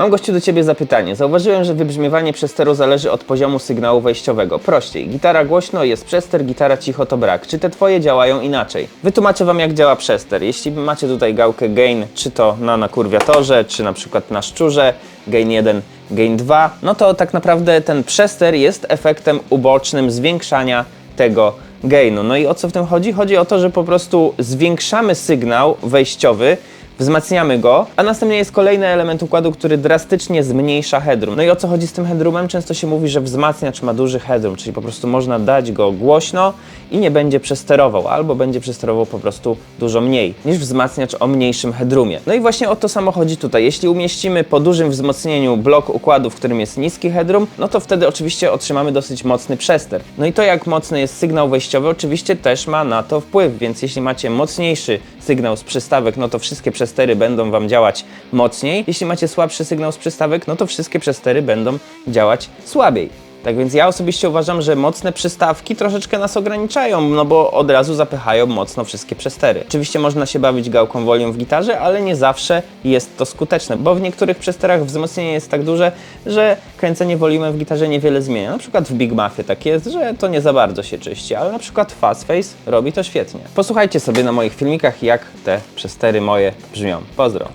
Mam gościu do Ciebie zapytanie. Zauważyłem, że wybrzmiewanie przesteru zależy od poziomu sygnału wejściowego. Prościej, gitara głośno, jest przester, gitara cicho to brak. Czy te Twoje działają inaczej? Wytłumaczę Wam jak działa przester. Jeśli macie tutaj gałkę gain, czy to na nakurwiatorze, czy na przykład na szczurze, gain 1, gain 2, no to tak naprawdę ten przester jest efektem ubocznym zwiększania tego gainu. No i o co w tym chodzi? Chodzi o to, że po prostu zwiększamy sygnał wejściowy, wzmacniamy go, a następnie jest kolejny element układu, który drastycznie zmniejsza headroom. No i o co chodzi z tym headroomem? Często się mówi, że wzmacniacz ma duży headroom, czyli po prostu można dać go głośno i nie będzie przesterował, albo będzie przesterował po prostu dużo mniej niż wzmacniacz o mniejszym headroomie. No i właśnie o to samo chodzi tutaj. Jeśli umieścimy po dużym wzmocnieniu blok układu, w którym jest niski headroom, no to wtedy oczywiście otrzymamy dosyć mocny przester. No i to jak mocny jest sygnał wejściowy oczywiście też ma na to wpływ, więc jeśli macie mocniejszy sygnał z przystawek, no to wszystkie przestery będą Wam działać mocniej. Jeśli macie słabszy sygnał z przystawek, no to wszystkie przestery będą działać słabiej. Tak więc ja osobiście uważam, że mocne przystawki troszeczkę nas ograniczają, no bo od razu zapychają mocno wszystkie przestery. Oczywiście można się bawić gałką volume w gitarze, ale nie zawsze jest to skuteczne, bo w niektórych przesterach wzmocnienie jest tak duże, że kręcenie volumem w gitarze niewiele zmienia. Na przykład w Big Muffie tak jest, że to nie za bardzo się czyści, ale na przykład Fast Face robi to świetnie. Posłuchajcie sobie na moich filmikach, jak te przestery moje brzmią. Pozdro!